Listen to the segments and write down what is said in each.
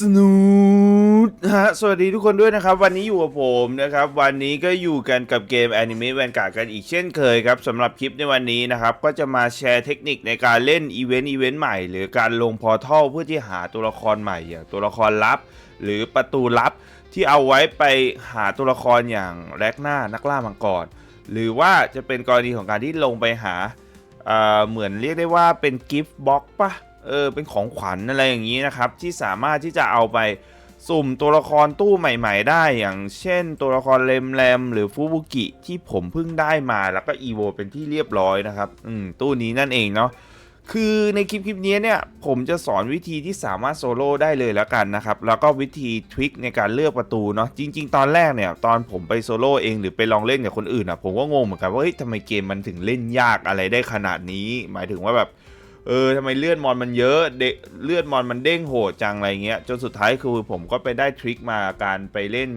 สนุดฮะ สวัสดีทุกคนด้วยนะครับ วันนี้อยู่กับผมนะครับ วันนี้ก็อยู่กันกับเกม Anime Vanguard กันอีกเช่นเคยครับสำหรับคลิปในวันนี้นะครับ ก็จะมาแชร์เทคนิคในการเล่นอีเวนต์อีเวนต์ใหม่ หรือการลงพอร์ทัลเพื่อที่หาตัวละครใหม่อย่างตัวละครลับ หรือประตูลับที่เอาไว้ไปหาตัวละครอย่างแร็กหน้านักล่ามังกรหรือว่าจะเป็นกรณีของการที่ลงไปหาเเหมือนเรียกได้ว่าเป็นกิฟต์บ็อกปะ เออเป็นของขวัญอะไรอย่างนี้นะครับ ที่สามารถที่จะเอาไปสุ่มตัวละครตู้ใหม่ ๆ ได้อย่างเช่น ตัวละครเลมแรมหรือฟูบุกิที่ผมเพิ่งได้มาแล้วก็อีโวเป็นที่เรียบร้อยนะครับ อืมตู้นี้นั่นเองเนาะคือในคลิปคลิปนี้เนี่ยผมจะสอนวิธีที่สามารถโซโล่ได้เลยแล้วกันนะครับ แล้วก็วิธีทริคในการเลือกประตูเนาะจริง ๆ ตอนแรกเนี่ยตอนผมไปโซโล่เองหรือไปลองเล่นกับคนอื่นอะผมก็งงเหมือนกันว่าเฮ้ยทำไมเกมมันถึงเล่นยากอะไรได้ขนาดนี้ หมายถึงว่าแบบ เออทำไมเลือดมอนมันเยอะเดเลือดมอนมันเด้งโหดจังอะไรเงี้ยจนสุดท้ายคือผมก็ไปได้ทริคมาการไปเล่น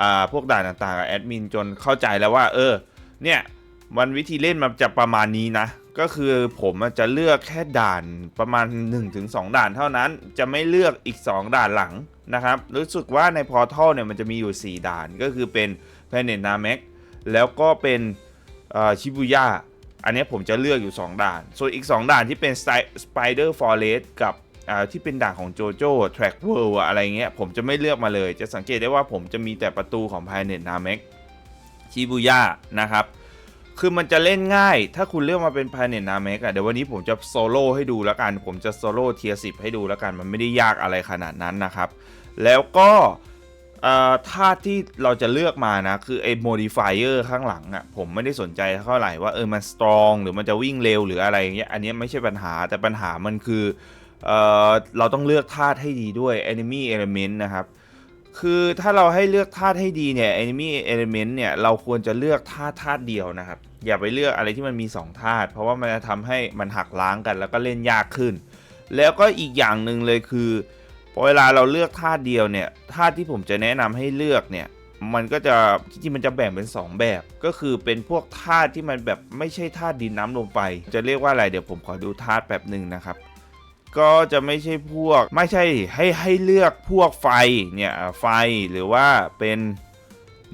อ่าพวกด่านต่างๆกับแอดมินจนเข้าใจแล้วว่า เออ เนี่ยมันวิธีเล่นมันจะประมาณนี้นะ ก็คือผมจะเลือกแค่ด่านประมาณ 1-2 ด่านเท่านั้น จะไม่เลือกอีก 2 ด่านหลังนะครับ รู้สึกว่าในพอร์ทัลเนี่ยมันจะมีอยู่ 4 ด่านก็คือเป็น Planet Namek แล้วก็เป็นชิบุย่า อันนี้ผมจะเลือกอยู่ 2 ด่าน ส่วนอีก 2 ด่านที่เป็น Spider Forest กับที่เป็นด่านของโจโจ้ Track World อะอะไรเงี้ย ผมจะไม่เลือกมาเลย จะสังเกตได้ว่าผมจะมีแต่ประตูของ Planet Namek ชิบุย่านะครับ คือมันจะเล่นง่าย ถ้าคุณเลือกมาเป็น Planet Namek อะเดี๋ยววันนี้ผมจะโซโล่ให้ดูแล้วกัน ผมจะโซโล่เทียสิให้ดูแล้วกัน มันไม่ได้ยากอะไรขนาดนั้นนะครับ แล้วก็ เอ่อธาตุที่เราจะเลือกมานะคือไอ้ modifier ข้างหลังอะ่ะผมไม่ได้สนใจเท่าไหร่ว่าเออมัน strong หรือมันจะวิ่งเร็วหรืออะไรอย่างเงี้ยอันเนี้ยไม่ใช่ปัญหาแต่ปัญหามันคือเอ่อเราต้องเลือกธาตุให้ดีด้วย enemy element นะครับคือถ้าเราให้เลือกธาตุให้ดีเนี่ย enemy element เนี่ยเราควรจะเลือกธาตุธาตุเดียวนะครับ อย่าไปเลือกอะไรที่มันมี2ธาตุเพราะว่ามันจะทำให้มันหักล้างกันแล้วก็เล่นยากขึ้น แล้วก็อีกอย่างหนึ่งเลยคือ พอเวลาเราเลือกธาตุเดียวเนี่ยธาตุที่ผมจะแนะนำให้เลือกเนี่ยมันก็จะจริงๆมันจะแบ่งเป็น 2 แบบ ก็คือเป็นพวกธาตุที่มันแบบไม่ใช่ธาตุดินน้ำลมไฟจะเรียกว่าอะไรเดี๋ยวผมขอดูธาตุแบบหนึ่งนะครับ ก็จะไม่ใช่พวกไม่ใช่ให้ให้เลือกพวกไฟเนี่ยไฟหรือว่าเป็น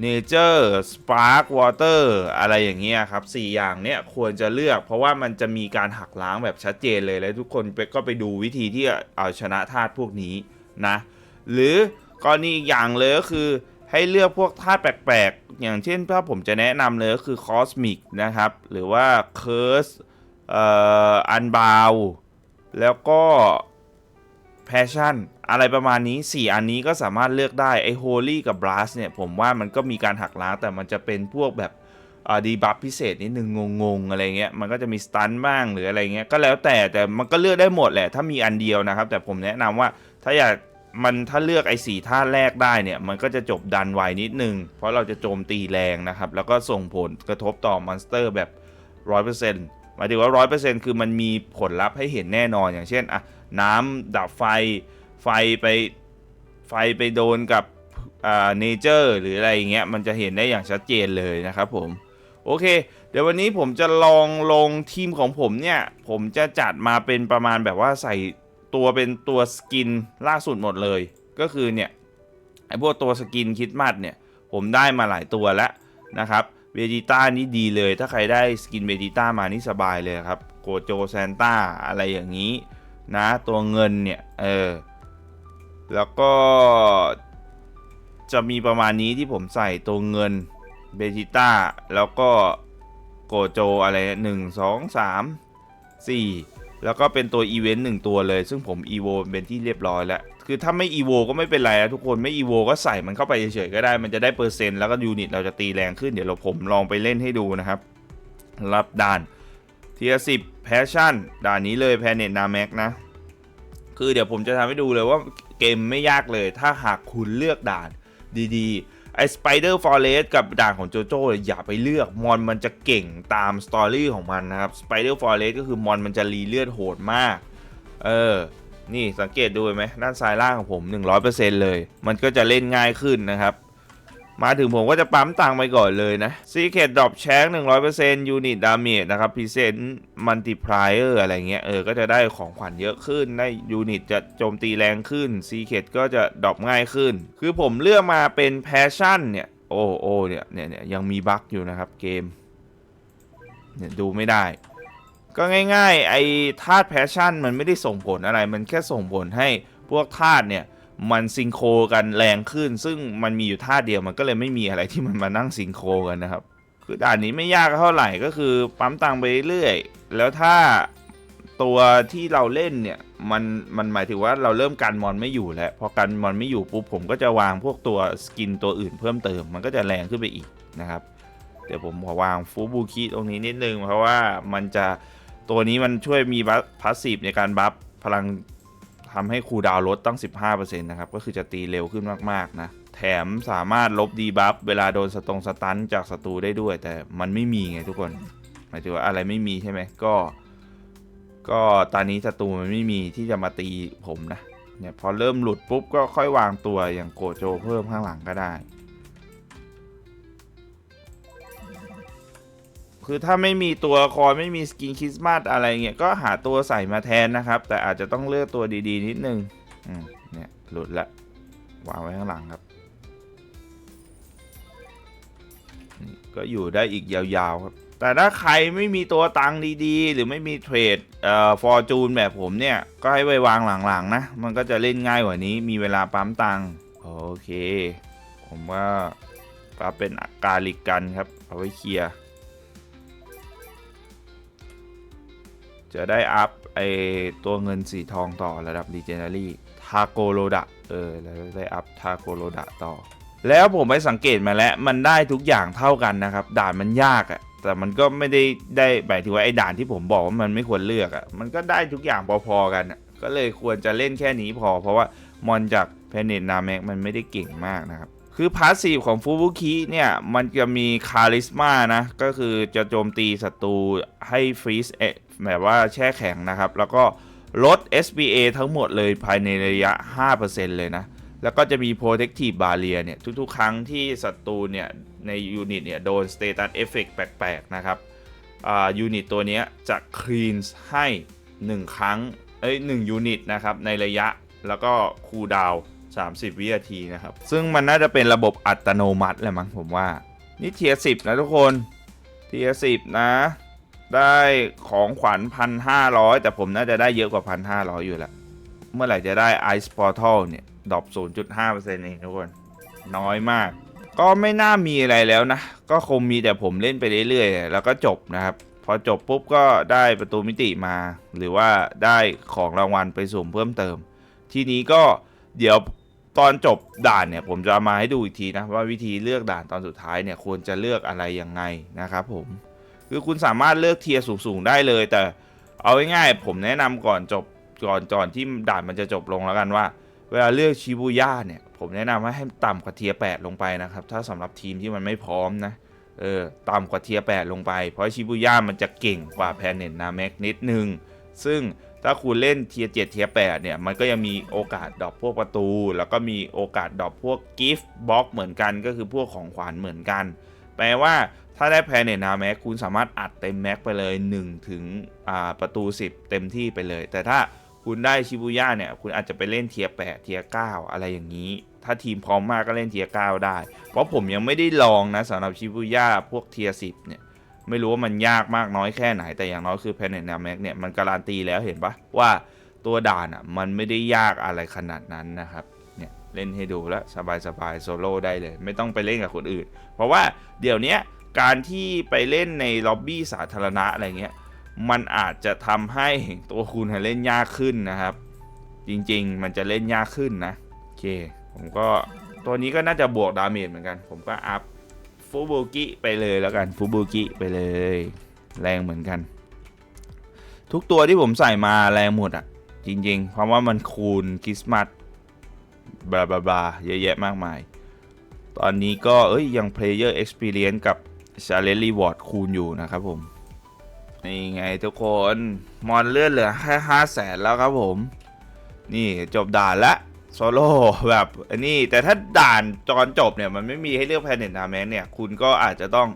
Nature Spark Water อะไรอย่างเงี้ยครับสอย่างเนี้ยควรจะเลือก เพราะว่ามันจะมีการหักล้างแบบชัดเจนเลยแล้วทุกคนไปก็ไปดูวิธีที่เอาชนะธาตุพวกนี้นะ หรือกรณีอีกอย่างเลยก็คือให้เลือกพวกธาตุแปลกๆ อย่างเช่นถ้าผมจะแนะนำเลยก็คือ Cosmic นะครับ หรือว่า Curse เอ่อ Unbound แล้วก็ Passion อะไรประมาณนี้ 4 อันนี้ก็สามารถเลือกได้ไอ้ Holy กับ Blast เนี่ยผมว่ามันก็มีการหักล้างแต่มันจะเป็นพวกแบบดีบัฟพิเศษนิดนึงงงๆอะไรเงี้ยมันก็จะมีสตันบ้างหรืออะไรเงี้ยก็แล้วแต่แต่มันก็เลือกได้หมดแหละถ้ามีอันเดียวนะครับ แต่ผมแนะนำว่าถ้าอยากมันถ้าเลือกไอ้สีท่าแรกได้เนี่ย มันก็จะจบดันไวนิดนึง เพราะเราจะโจมตีแรงนะครับ แล้วก็ส่งผลกระทบต่อมอนสเตอร์แบบ 100%หมายถึงว่า 100%คือมันมีผลลัพธ์ให้เห็นแน่นอนอย่างเช่นอะน้ำดับไฟ ไฟไปไฟไปโดนกับอ่าเนเจอร์หรืออะไรเงี้ยมันจะเห็นได้อย่างชัดเจนเลยนะครับผม โอเค เดี๋ยววันนี้ผมจะลองลงทีมของผมเนี่ย ผมจะจัดมาเป็นประมาณแบบว่าใส่ตัวเป็นตัวสกินล่าสุดหมดเลย ก็คือเนี่ยไอพวกตัวสกินคิดมัดเนี่ย ผมได้มาหลายตัวแล้วนะครับเวจิต้านี่ดีเลย ถ้าใครได้สกินเวจิต้ามานี่สบายเลยครับ โกโจแซนต้าอะไรอย่างนี้นะ ตัวเงินเนี่ย เออ แล้วก็จะมีประมาณนี้ที่ผมใส่ตัวเงินเบจิต้าแล้วก็โกโจอะไรหนึ่งสองสามสี่แล้วก็เป็นตัวอีเวนต์หนึ่งตัวเลย ซึ่งผมอีโวเป็นที่เรียบร้อยแล้ว คือถ้าไม่อีโวก็ไม่เป็นไรนะทุกคนไม่อีโวก็ใส่มันเข้าไปเฉยๆก็ได้มันจะได้เปอร์เซ็นต์แล้วก็ยูนิตเราจะตีแรงขึ้นเดี๋ยวเราผมลองไปเล่นให้ดูนะครับ รับด่านเทียสิบแพชชั่นด่านนี้เลยแพเน็ตนาแม็กนะ คือเดี๋ยวผมจะทำให้ดูเลยว่าเกมไม่ยากเลย ถ้าหากคุณเลือกด่านดีๆ ไอ้ Spider Forest กับด่านของโจโจ้อย่าไปเลือก มอนมันจะเก่งตามสตอรี่ของมันนะครับสไปเดอร์ฟอร์เรสก็คือมอนมันจะรีเลือดโหดมาก เออ นี่สังเกตดูไหมด้านซ้ายล่างของผม 100%เลย มันก็จะเล่นง่ายขึ้นนะครับ มาถึงผมก็จะปั๊มตังไปก่อนเลยนะ Secret Drop แชง100% Unit Damage นะครับ Present Multiplier อะไรเงี้ย เออ ก็จะได้ของขวัญเยอะขึ้น ได้ Unit จะโจมตีแรงขึ้น Secret ก็จะดรอปง่ายขึ้น คือผมเลือกมาเป็น Passion เนี่ย โอ้โอ้เนี่ยเนี่ยเนี่ยยังมีบั๊กอยู่นะครับเกม เนี่ยดูไม่ได้ ก็ง่ายๆ ไอ้ธาตุแพชชั่นมันไม่ได้ส่งผลอะไร มันแค่ส่งผลให้พวกธาตุเนี่ย มันซิงโครกันแรงขึ้น ซึ่งมันมีอยู่ธาเดียวมันก็เลยไม่มีอะไรที่มันมานั่งซิงโครกันนะครับ คือด่านนี้ไม่ยากเท่าไหร่ก็คือปั๊มตังไปเรื่อยแล้วถ้าตัวที่เราเล่นเนี่ยมันมันหมายถึงว่าเราเริ่มกันมอนไม่อยู่แล้วพอกันมอนไม่อยู่ปุ๊บผมก็จะวางพวกตัวสกินตัวอื่นเพิ่มเติม มันก็จะแรงขึ้นไปอีกนะครับ เดี๋ยวผมขอวางฟูบูคิตรงนี้นิดนึง เพราะว่ามันจะตัวนี้มันช่วยมีบัฟพาสซีฟในการบัฟพลัง ทำให้คูดาวลดตั้ง 15%นะครับ ก็คือจะตีเร็วขึ้นมากๆนะ แถมสามารถลบดีบัฟเวลาโดนสตงสตันจากศัตรูได้ด้วย แต่มันไม่มีไงทุกคน หมายถึงว่าอะไรไม่มีใช่ไหมก็ ก็ตอนนี้ศัตรูมันไม่มีที่จะมาตีผมนะเนี่ยพอเริ่มหลุดปุ๊บก็ค่อยวางตัวอย่างโกโจเพิ่มข้างหลังก็ได้ คือถ้าไม่มีตัวคอยไม่มีสกินคริสต์มาสอะไรเงี้ยก็หาตัวใส่มาแทนนะครับ แต่อาจจะต้องเลือกตัวดีๆ นิดนึงอืมเนี่ยหลุดละวางไว้ข้างหลังครับก็อยู่ได้อีกยาวๆครับ แต่ถ้าใครไม่มีตัวตังค์ดีๆ หรือไม่มีเทรดเอ่อฟอร์จูนแบบผมเนี่ย ก็ให้ไปวางหลังๆนะ มันก็จะเล่นง่ายกว่านี้ มีเวลาปั๊มตังค์โอเค ผมว่าปั๊เป็นกาลิกกันครับ เอาไว้เคลียร์ จะได้อัพไอตัวเงินสีทองต่อระดับ Legendary ทาโกโรดะเออแล้วได้อัพทาโกโรดะต่อ แล้วผมไปสังเกตมาแล้วมันได้ทุกอย่างเท่ากันนะครับ ด่านมันยากอะแต่มันก็ไม่ได้ได้หมายถึงว่าไอ้ด่านที่ผมบอกว่ามันไม่ควรเลือกอะมันก็ได้ทุกอย่างพอๆกันก็เลยควรจะเล่นแค่นี้พอ เพราะว่ามอนจากแพเนตนาแม็กมันไม่ได้เก่งมากนะครับ คือพาสซีฟของฟูบุคิเนี่ย มันจะมีคาริสมานะ ก็คือจะโจมตีศัตรูให้ฟรีซเอะแบบว่าแช่แข็งนะครับ แล้วก็ลด SBA ทั้งหมดเลยภายในระยะ 5%เลยนะ แล้วก็จะมี protective barrier เนี่ย ทุกๆ ครั้งที่ศัตรูเนี่ย ในยูนิตเนี่ย โดน status effect แปลกๆ นะครับอ่ายูนิตตัวนี้จะ cleanse ให้ 1 ครั้ง เอ้ย1ยูนิตนะครับ ในระยะแล้วก็คูลดาวน์ 30 วินาทีนะครับ ซึ่งมันน่าจะเป็นระบบอัตโนมัติแหละมั้งผมว่า นี่เทียสิบนะทุกคนเทียสิบนะ ได้ของขวัญพันห้าร้อยแต่ผมน่าจะได้เยอะกว่าพันห้าร้อยอยู่แล้ว เมื่อไหร่จะได้ Ice Portal เนี่ย ดรอป0.5%เองทุกคน น้อยมาก ก็ไม่น่ามีอะไรแล้วนะ ก็คงมีแต่ผมเล่นไปเรื่อยๆ แล้วก็จบนะครับ พอจบปุ๊บก็ได้ประตูมิติมา หรือว่าได้ของรางวัลไปสุ่มเพิ่มเติม ทีนี้ก็เดี๋ยว ตอนจบด่านเนี่ยผมจะมาให้ดูอีกทีนะว่าวิธีเลือกด่านตอนสุดท้ายเนี่ยควรจะเลือกอะไรยังไงนะครับผมคือคุณสามารถเลือกเทียร์สูงๆได้เลย แต่เอาง่ายๆผมแนะนำก่อนจบก่อนก่อนที่ด่านมันจะจบลงแล้วกันว่า เวลาเลือกชิบูย่าเนี่ยผมแนะนำว่าให้ต่ำกว่าเทียร์แลงไปนะครับถ้าสำหรับทีมที่มันไม่พร้อมนะเออต่ำกว่าเทียร์แลงไป เพราะชิบูย่ามันจะเก่งกว่าแพนเน็ตนาแม็กนิดนึงซึ่ง ถ้าคุณเล่นเทียร์เจ็ดเทียร์แเนี่ย มันก็ยังมีโอกาสดรอปพวกประตู แล้วก็มีโอกาสดรอปพวกกิฟต์บ็อกเหมือนกัน ก็คือพวกของขวัญเหมือนกัน แปลว่าถ้าได้แพนเนตนาแม็กคุณสามารถอัดเต็มแม็กไปเลย1ถึงประตู 10 เต็มที่ไปเลย แต่ถ้าคุณได้ชิบูย่าเนี่ย คุณอาจจะไปเล่นเทียร์แเทียร์9อะไรอย่างนี้ ถ้าทีมพร้อมมากก็เล่นเทียร์9ได้ เพราะผมยังไม่ได้ลองนะสำหรับชิบูย่าพวกเทียร์10เนี่ย ไม่รู้ว่ามันยากมากน้อยแค่ไหน แต่อย่างน้อยคือแพนเนตนาแม็กเนี่ยมันการันตีแล้วเห็นปะว่าตัวด่านอะมันไม่ได้ยากอะไรขนาดนั้นนะครับเนี่ยเล่นให้ดูแล้วสบายๆโซโล่ได้เลย ไม่ต้องไปเล่นกับคนอื่น เพราะว่าเดี๋ยวนี้การที่ไปเล่นในล็อบบี้สาธารณะอะไรเงี้ยมันอาจจะทำให้ตัวคุณเล่นยากขึ้นนะครับ จริงๆมันจะเล่นยากขึ้นนะโอเค ผมก็ตัวนี้ก็น่าจะบวกดาเมจเหมือนกัน ผมก็อัพ ฟูบูกิไปเลยแล้วกันฟูบูกิไปเลย แรงเหมือนกัน ทุกตัวที่ผมใส่มาแรงหมดอะ จริงๆ เพราะว่ามันคูณคริสต์มาสบลาบลาบลาเยอะแยะมากมาย ตอนนี้ก็เอ้ยยัง Player Experience กับ Challenge Reward คูณอยู่นะครับผม นี่ไงทุกคน มอนเลื่อนเหลือแค่ห้าแสนแล้วครับผม นี่จบด่านละ โซโล่แบบอันนี้แต่ถ้าด่านตอนจบเนี่ย มันไม่มีให้เลือกแพนเน็ตนาแมนเนี่ย คุณก็อาจจะต้อง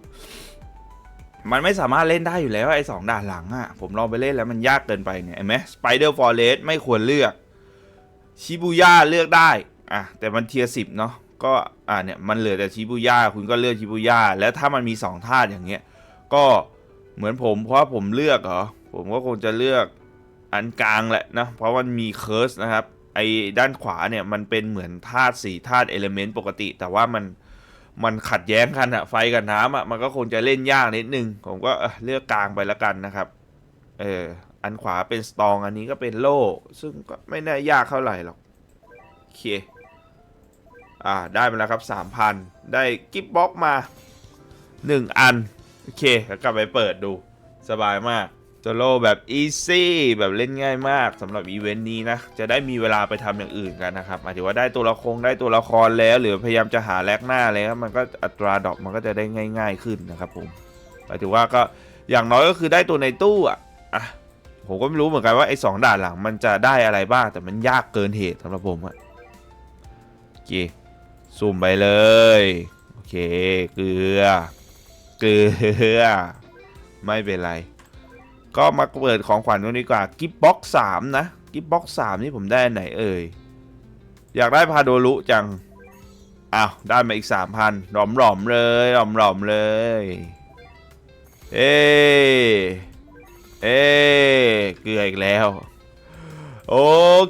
มันไม่สามารถเล่นได้อยู่แล้วไอ้สองด่านหลังอะ่ะ ผมลองไปเล่นแล้วมันยากเกินไปเนี่ยเห็นไหมสไปเดอร์ฟอเรสไม่ควรเลือกชิบูย่าเลือกได้อะแต่มันเทียสิบเนาะก็อ่าเนี่ยมันเหลือแต่ชิบูย่าคุณก็เลือกชิบูย่าแล้วถ้ามันมีสองธาตุอย่างเงี้ยก็เหมือนผมเพราะผมเลือกเหรอผมก็คงจะเลือกอันกลางแหละนะเพราะมันมีเคิร์สนะครับ ไอ้ด้านขวาเนี่ยมันเป็นเหมือนธาตุสี่ธาตุเอลเมนต์ปกติ แต่ว่ามันมันขัดแย้งกันอะไฟกับน้ำอะมันก็คงจะเล่นยากนิดนึง ผมก็เลือกกลางไปแล้วกันนะครับ เอออันขวาเป็นสตองอันนี้ก็เป็นโล่ ซึ่งก็ไม่น่ายากเท่าไหร่หรอกโอเคอ่าได้มาแล้วครับ 3,000 ได้กิฟต์บ็อกมา 1 อัน โอเค แล้วกลับไปเปิดดูสบายมาก โจโลแบบอีซี่แบบเล่นง่ายมากสำหรับอีเวนต์นี้นะ จะได้มีเวลาไปทำอย่างอื่นกันนะครับหมายถึงว่าได้ตัวละครได้ตัวละครแล้ว หรือพยายามจะหาแลกหน้าแล้วมันก็อัตราดอกมันก็จะได้ง่าย ๆขึ้นนะครับผมหมายถึงว่าก็อย่างน้อยก็คือได้ตัวในตู้อะอะผมก็ไม่รู้เหมือนกันว่าไอ้สองด่านหลังมันจะได้อะไรบ้าง แต่มันยากเกินเหตุสำหรับผมอะโอเคซูมไปเลย โอเค เกลือ เกลือ ไม่เป็นไร ก็มาเปิดของขวัญกันดีกว่ากิฟบ็อกสามนะกิฟบ็อกสามนี่ผมได้ไหนเอ่ย อยากได้พาโดรุจัง อ้าว ได้มาอีกสามพันหลอมหลอมๆเลยหลอมหลอมๆเลย เอเอเกลืออีกแล้ว โอ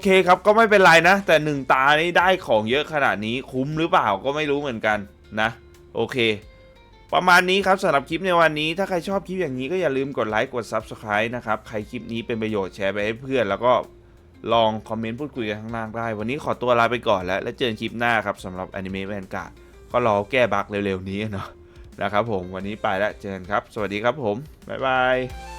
เคครับก็ไม่เป็นไรนะ แต่หนึ่งตานี้ได้ของเยอะขนาดนี้คุ้มหรือเปล่าก็ไม่รู้เหมือนกันนะ โอเค ประมาณนี้ครับสำหรับคลิปในวันนี้ ถ้าใครชอบคลิปอย่างนี้ก็อย่าลืมกดไลค์กด Subscribe นะครับ ใครคลิปนี้เป็นประโยชน์แชร์ไปให้เพื่อน แล้วก็ลองคอมเมนต์พูดคุยกันข้างล่างได้ วันนี้ขอตัวลาไปก่อนแล้ว แล้วเจอกันคลิปหน้าครับสำหรับ Anime v a n g u a r d ก็รอแก้บั๊กเร็วๆนี้เนาะนะครับผมวันนี้ไปแล้วเจอกันครับ สวัสดีครับผมบ๊ายบาย